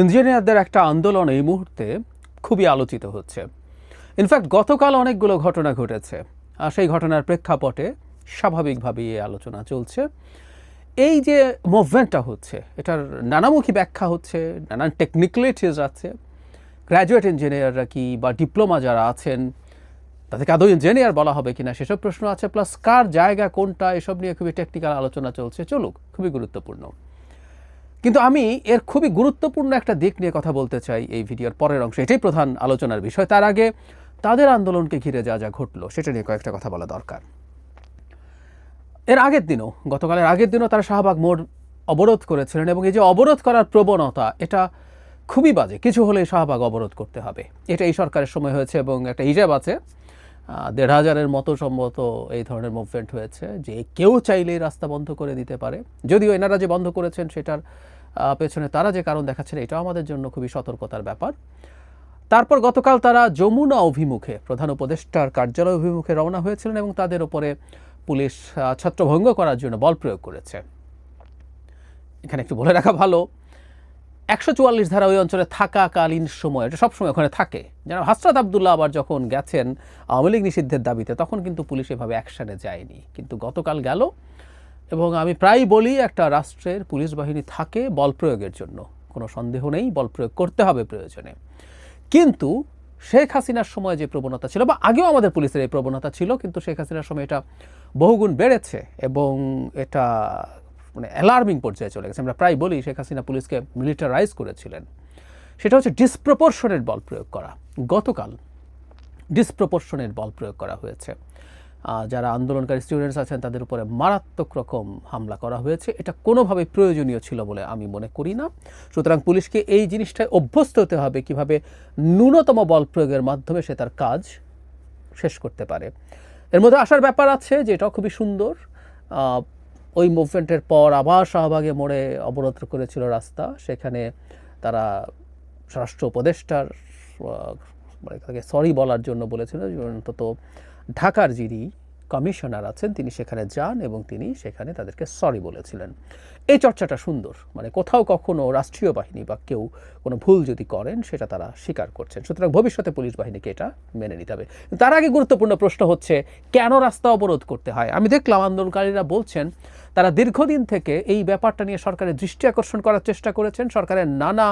ইঞ্জিনিয়ারদের একটা আন্দোলন এই মুহূর্তে খুবই আলোচিত হচ্ছে। ইনফ্যাক্ট গতকাল অনেকগুলো ঘটনা ঘটেছে, আর সেই ঘটনার প্রেক্ষাপটে স্বাভাবিকভাবেই এই আলোচনা চলছে। এই যে মুভমেন্টটা হচ্ছে, এটার নানামুখী ব্যাখ্যা হচ্ছে, নানান টেকনিক্যালিটিস আছে। গ্র্যাজুয়েট ইঞ্জিনিয়াররা কি বা ডিপ্লোমা যারা আছেন, তাদেরকে আদৌ ইঞ্জিনিয়ার বলা হবে কিনা সেসব প্রশ্ন আছে প্লাস কার জায়গা কোনটা, এসব নিয়ে খুবই টেকনিক্যাল আলোচনা চলছে। চলুক, খুবই গুরুত্বপূর্ণ। কিন্তু আমি এর খুবই গুরুত্বপূর্ণ একটা দিক নিয়ে কথা বলতে চাই এই ভিডিওর পরের অংশে। এটাই প্রধান আলোচনার বিষয়। তার আগে তাদের আন্দোলনকে ঘিরে যা যা ঘটলো, সেটা নিয়ে কয়েকটা কথা বলা দরকার। এর আগের দিনও, গতকালের আগের দিনও তারা শাহবাগ মোড় অবরোধ করেছিলেন এবং এই যে অবরোধ করার প্রবণতা, এটা খুবই বাজে। কিছু হলেই শাহবাগ অবরোধ করতে হবে। এটা এই সরকারের সময় হয়েছে এবং একটা হিসাব আছে। দেড় হাজারের মতো সম্ভবত এই ধরনের মুভমেন্ট হয়েছে যে কেউ চাইলেই রাস্তা বন্ধ করে দিতে পারে। যদিও এনারা যে বন্ধ করেছেন, সেটার পেছনে তারা যে কারণ দেখাচ্ছেন, এটাও আমাদের জন্য খুবই সতর্কতার ব্যাপার। তারপর গতকাল তারা যমুনা অভিমুখে প্রধান উপদেষ্টার কার্যালয় অভিমুখে রওনা হয়েছিলেন এবং তাদের উপরে পুলিশ ছত্রভঙ্গ করার জন্য বল প্রয়োগ করেছে। এখানে একটু বলে রাখা ভালো, একশো চুয়াল্লিশ ধারা ওই অঞ্চলে থাকাকালীন সময়, এটা সবসময় ওখানে থাকে। যেন হাসরাত আবদুল্লাহ আবার যখন গেছেন আওয়ামী লীগ নিষিদ্ধের দাবিতে, তখন কিন্তু পুলিশ এভাবে অ্যাকশনে যায়নি। কিন্তু গতকাল গেল এবং আমি প্রায় বলি, একটা রাষ্ট্রের পুলিশ বাহিনী থাকে বল প্রয়োগের জন্য। কোনো সন্দেহ নেই, বল প্রয়োগ করতে হবে প্রয়োজনে। কিন্তু শেখ হাসিনার সময় যে প্রবণতা ছিল, বা আগেও আমাদের পুলিশের এই প্রবণতা ছিল, কিন্তু শেখ হাসিনার সময় এটা বহুগুণ বেড়েছে এবং এটা মানে অ্যালার্মিং পর্যায়ে চলে গেছে। আমরা প্রায় বলি, শেখ হাসিনা পুলিশকে মিলিটারাইজ করেছিলেন। সেটা হচ্ছে ডিসপ্রপোর্শনের বল প্রয়োগ করা। গতকাল ডিসপ্রপোর্শনের বল প্রয়োগ করা হয়েছে। যারা আন্দোলনকারী স্টুডেন্টস আছেন, তাদের উপরে মারাত্মক রকম হামলা করা হয়েছে। এটা কোনোভাবে প্রয়োজনীয় ছিল বলে আমি মনে করি না। সুতরাং পুলিশকে এই জিনিসটায় অভ্যস্ত হতে হবে কীভাবে ন্যূনতম বল প্রয়োগের মাধ্যমে সে তার কাজ শেষ করতে পারে। এর মধ্যে আসার ব্যাপার আছে যে এটাও খুবই সুন্দর। ওই মুভমেন্টের পর আবার শাহবাগে মোড়ে অবরোধ করেছিল রাস্তা। সেখানে তারা স্বরাষ্ট্র উপদেষ্টার মানে তাকে সরি বলার জন্য বলেছিল অন্তত ঢাকার যিনি কমিশনার আছেন, তিনি সেখানে যান এবং তিনি সেখানে তাদেরকে সরি বলেছিলেন। এই চর্চাটা সুন্দর মানে কোথাও কখনো রাষ্ট্রীয় বাহিনী বা কেউ কোনো ভুল যদি করেন, সেটা তারা স্বীকার করছেন। সুতরাং ভবিষ্যতে পুলিশ বাহিনীকে এটা মেনে নিতে হবে। তার আগে গুরুত্বপূর্ণ প্রশ্ন হচ্ছে, কেন রাস্তা অবরোধ করতে হয়? আমি দেখলাম আন্দোলনকারীরা বলছেন, তারা দীর্ঘদিন থেকে এই ব্যাপারটা নিয়ে সরকারের দৃষ্টি আকর্ষণ করার চেষ্টা করেছেন, সরকারের নানা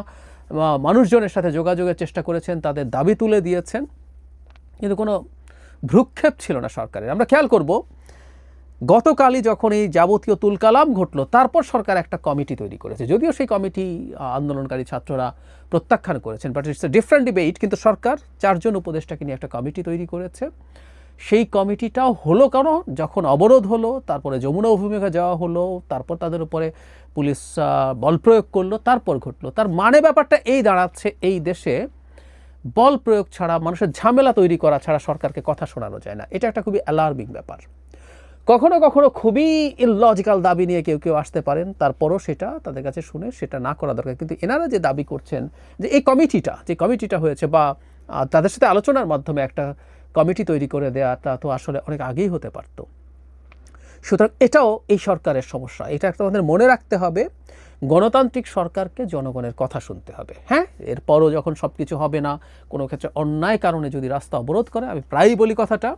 মানুষজনের সাথে যোগাযোগের চেষ্টা করেছেন, তাদের দাবি তুলে দিয়েছেন। কিন্তু কোনো ভ্রুক্ষেপ ছিল না সরকারের। আমরা খেয়াল করব, গতকালই যখন এই যাবতীয় তুলকালাম ঘটলো, তারপর সরকার একটা কমিটি তৈরি করেছে। যদিও সেই কমিটি আন্দোলনকারী ছাত্ররা প্রত্যাখ্যান করেছেন but it's a different debate কিন্তু সরকার চারজন উপদেষ্টাকে নিয়ে একটা কমিটি তৈরি করেছে। সেই কমিটিটাও হলো কেন? যখন অবরোধ হলো, তারপরে যমুনা অভিমুখে যাওয়া হলো, তারপর তাদের উপরে পুলিশ বল প্রয়োগ করল, তারপর ঘটলো। তার মানে ব্যাপারটা এই দাঁড়াচ্ছে, এই দেশে বল প্রয়োগ ছাড়া, মানুষের ঝামেলা তৈরি করা ছাড়া সরকারকে কথা শোনানো যায় না। এটা একটা খুবই অ্যালার্মিং ব্যাপার। কখনো কখনো খুবই ইললজিক্যাল দাবি নিয়ে কেউ কেউ আসতে পারেন, তারপরও সেটা তাদের কাছে শুনে সেটা না করা দরকার। কিন্তু এনারা যে দাবি করছেন, যে এই কমিটিটা, যে কমিটিটা হয়েছে বা তাদের সাথে আলোচনার মাধ্যমে একটা কমিটি তৈরি করে দেওয়াটা তো আসলে অনেক আগেই হতে পারতো। সুতরাং এটাও এই সরকারের সমস্যা। এটা একটা আমাদের মনে রাখতে হবে গণতান্ত্রিক সরকারকে জনগণের কথা শুনতে হবে হ্যাঁ? এরপরও যখন সব কিছু হবে না, কোনো ক্ষেত্রে অন্যায় কারণে যদি রাস্তা অবরোধ করে, আমি প্রায়ই বলি কথাটা,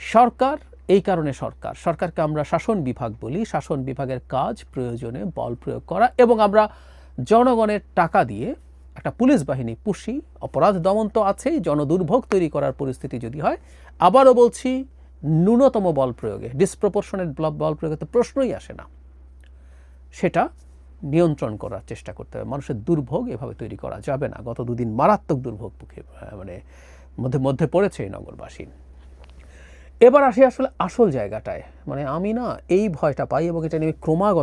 সরকার, এই কারণে সরকার, সরকারকে আমরা শাসন বিভাগ বলি, শাসন বিভাগের কাজ প্রয়োজনে বল প্রয়োগ করা এবং আমরা জনগণের টাকা দিয়ে একটা পুলিশ বাহিনী পুষি, অপরাধ দমন তো আছেই, জনদুর্ভোগ তৈরি করার পরিস্থিতি যদি হয়, আবারও বলছি, ন্যূনতম বল প্রয়োগে ডিসপ্রপোর্শনেট বল প্রয়োগে তো প্রশ্নই আসে না। সেটা নিয়ন্ত্রণ করার চেষ্টা করতে হবে। মানুষের দুর্ভোগ এভাবে তৈরি করা যাবে না। গত দুদিন মারাত্মক দুর্ভোগ মুখে মানে মধ্যে মধ্যে পড়েছে এই নগরবাসী। এবার আসি আসলে আসল জায়গাটায়। মানে আমি না এই ভয়টা পাই এবং এটা নিয়ে ক্রমাগত